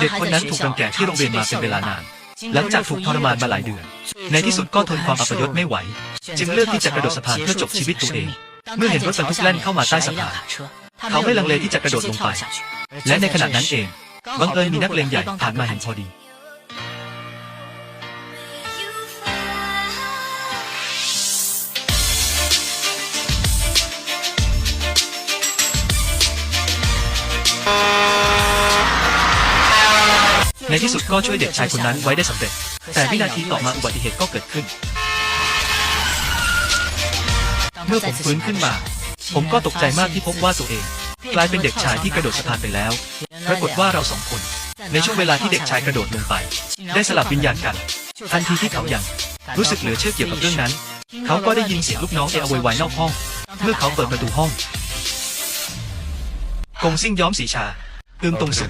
เด็กคนนั้นถูกรังแกที่โรงเรียนมาเป็นเวลานาน หลังจากถูกทรมานมาหลายเดือน ในที่สุดก็ทนความอัปยศไม่ไหว จึงเลือกที่จะกระโดดสะพานเพื่อจบชีวิตตัวเอง เมื่อเห็นรถบรรทุกแล่นเข้ามาใต้สะพาน เขาไม่ลังเลที่จะกระโดดลงไป และในขณะนั้นเอง บังเอิญมีนักเลงใหญ่ผ่านมาเห็นพอดี ในที่สุดก็ช่วยเด็กชายคนนั้นไว้ได้สำเร็จ แต่วินาทีต่อมาอุบัติเหตุก็เกิดขึ้น เมื่อผมฟื้นขึ้นมา ผมก็ตกใจมากที่พบว่าตัวเอง กลายเป็นเด็กชายที่กระโดดสะพานไปแล้ว ปรากฏว่าเราสองคน ในช่วงเวลาที่เด็กชายกระโดดลงไป ได้สลับวิญญาณกันทันทีที่เขายังรู้สึกเหลือเชื่อเกี่ยวกับเรื่องนั้น เขาก็ได้ยินเสียงลูกน้องเอะโวยวายนอกห้อง เมื่อเขาเปิดประตูห้องกงซิ่งย้อมสีชาอึมตรงสุด